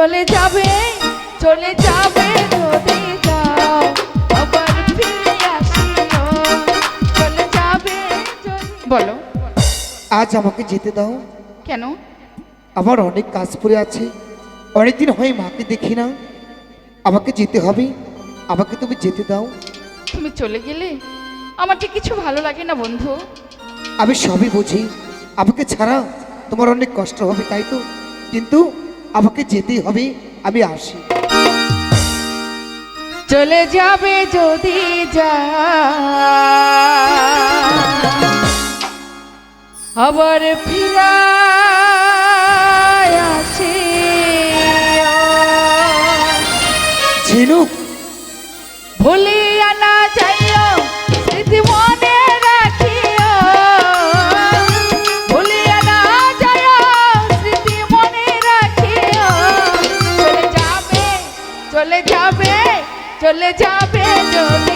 চলে যাবে চলে যাবে যদি যাও আবার ফিরে আসিও। চলে যাবে বলো। আজ আমাকে যেতে দাও। কেন? আমার অনেক কাজ পড়ে আছে। অনেকদিন হয় মাকে দেখি না। আমাকে যেতে হবে। আমাকে তুমি যেতে দাও। তুমি চলে গেলে আমার ঠিক কিছু ভালো লাগে না বন্ধু। আমি সবই বুঝি। আমাকে ছাড়া তোমার অনেক কষ্ট হবে তাই তো? কিন্তু আমাকে যেতে হবে আমি আসি। চলে যাবে যদি যা। আবার ফিরা চলে যাবে যদি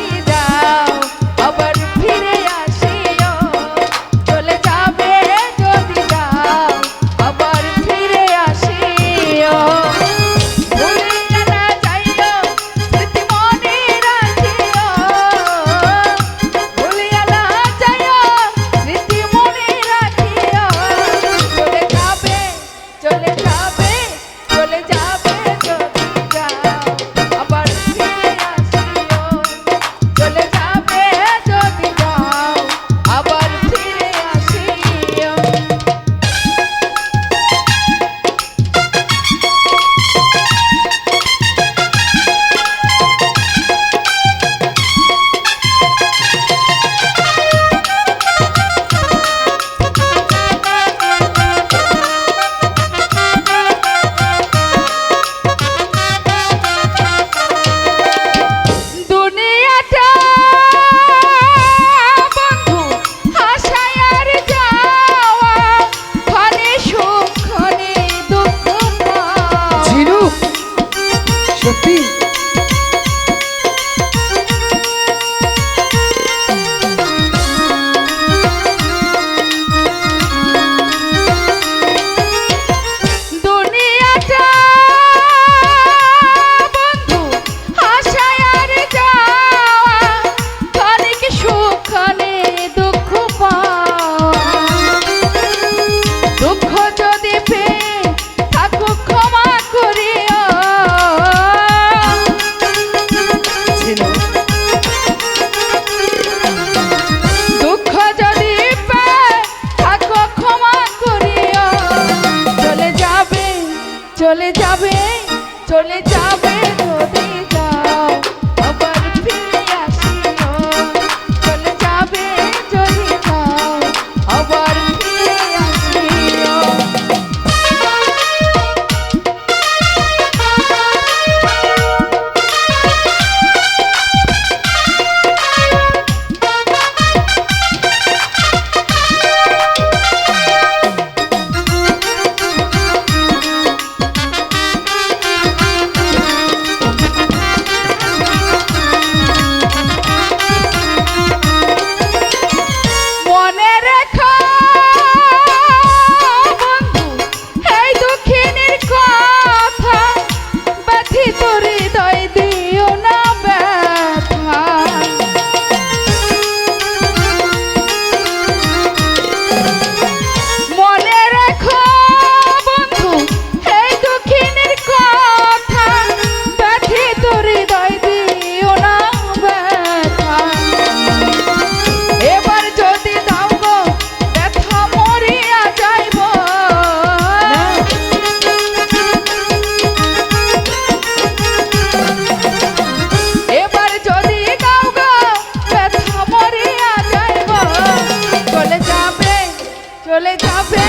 চলে যাবে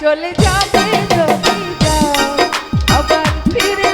চলে যাবে যদি যাও আবার ফিরে